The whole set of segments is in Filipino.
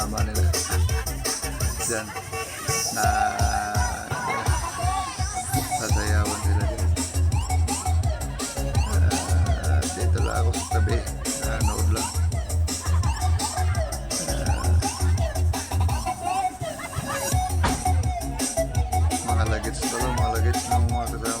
kasama nila. Dyan na sasayawan sila dyan. Uh, dito lang ako sa tabi. Nanood lang. Uh, mga lagets pala mga lagets ng mga kasama.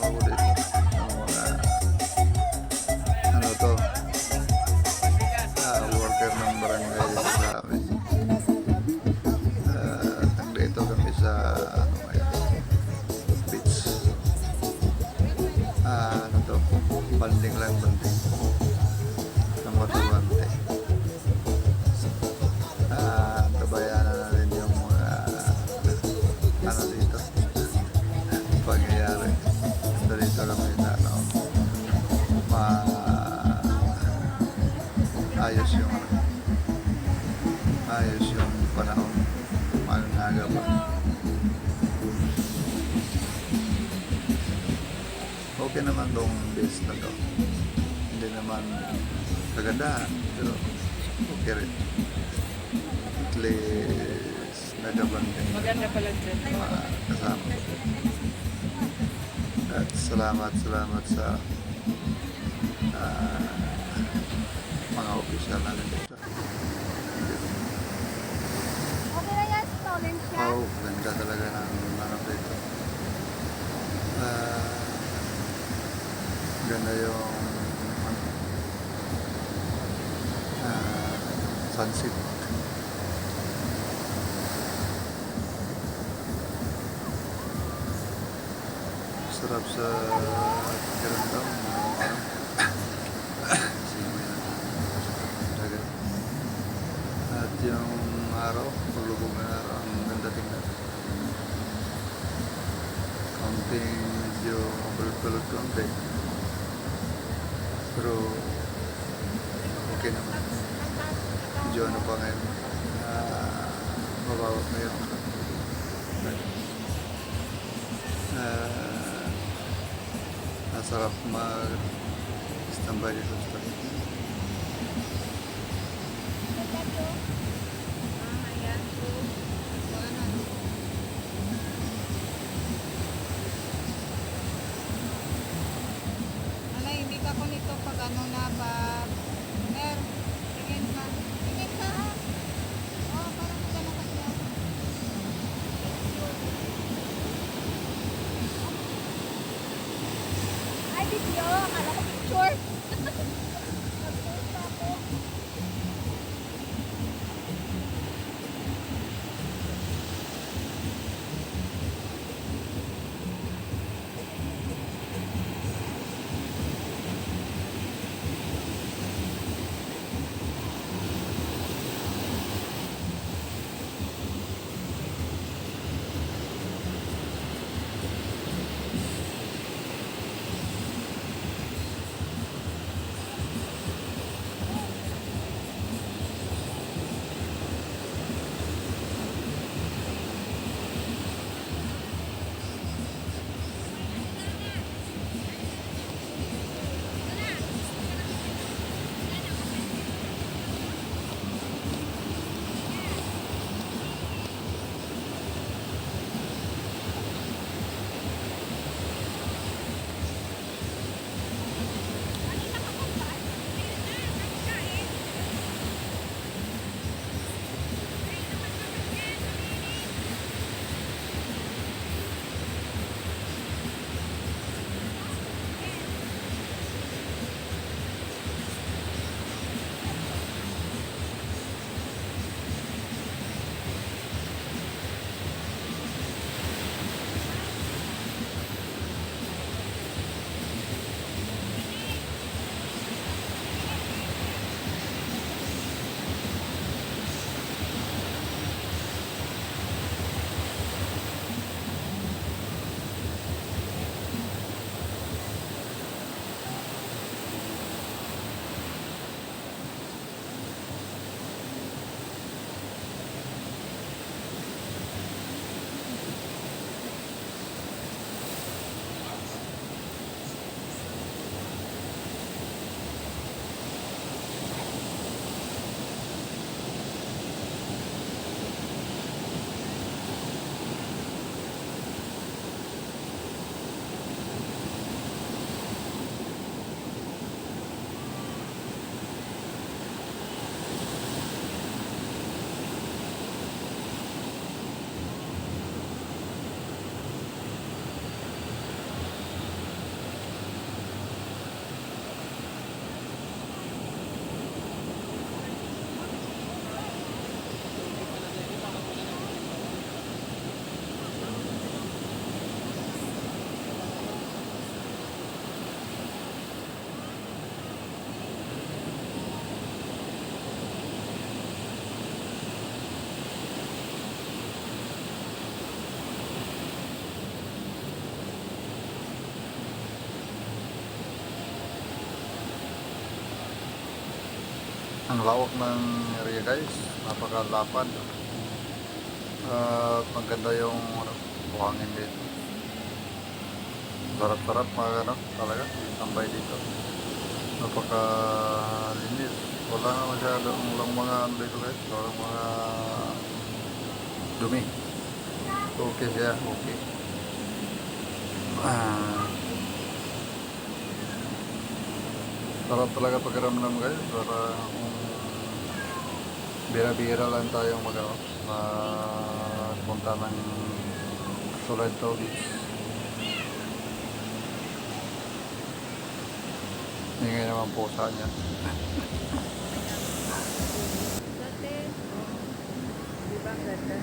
Okay naman tong base na to. Hindi naman kagandahan, pero okay rin. At least nagabanding Maganda pala dyan. mga kasama. At salamat, salamat sa ah, mga opisyal na nandito. Okay na yan, stolen siya. Wow, ganda talaga ng ano dito. Ah, ganda yung ah, sunset. Sarap sa ng dagat. At yung araw, paglubog ng araw, ang ganda tingnan. Kaunting medyo mabalot-balot kaunti. Pero okay naman. Medyo ano pa ngayon. Uh, mabawat na yung uh, nasarap mag-standby dito sa tabi. Alay, hindi ka ko nito pag ano na ba. Ang lawak ng area guys, napakalapad. At maganda yung buhangin dito. Sarap-sarap mga ano, talaga, tambay dito. Napakalinis. Wala nga masyadong walang mga ano dito guys, walang mga dumi. Okay siya, okay. Ah. Sarap talaga pakiramdam guys para bira-bira lang tayong mag ano, punta ng Solento Beach. Hingay naman po sa niya. Dati, di ba ang ganda?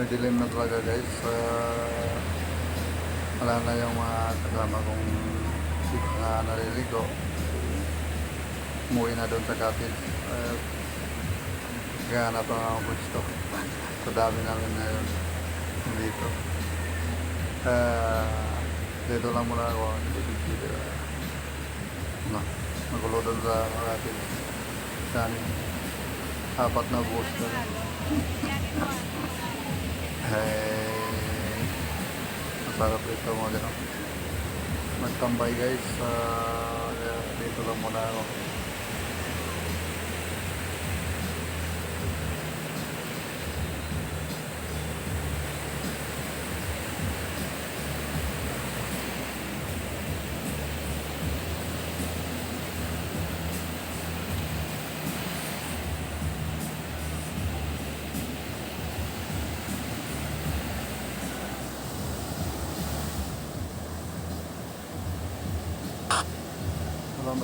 Dumidilim na talaga guys. Uh, wala na yung mga kasama kong na naliligo. Umuwi na doon sa cottage. Uh, kaya na pa ako gusto. Sa dami namin na yun dito. Uh, dito lang muna ako. No, magulo doon sa cottage. Sa. Apat na rin. Hey, masarap ito mga gano'n. Magtambay guys, uh, dito lang muna ako.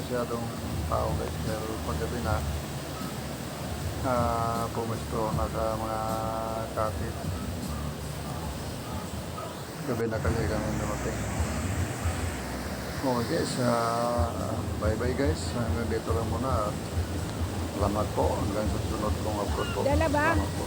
Masyadong tao guys. Pero paggabi na, ah, pumesto na sa mga kapit. Gabi na kasi kami dumating. Okay guys, bye bye guys. Hanggang dito lang muna. Salamat po. Hanggang sa susunod kong upload po. Salamat po.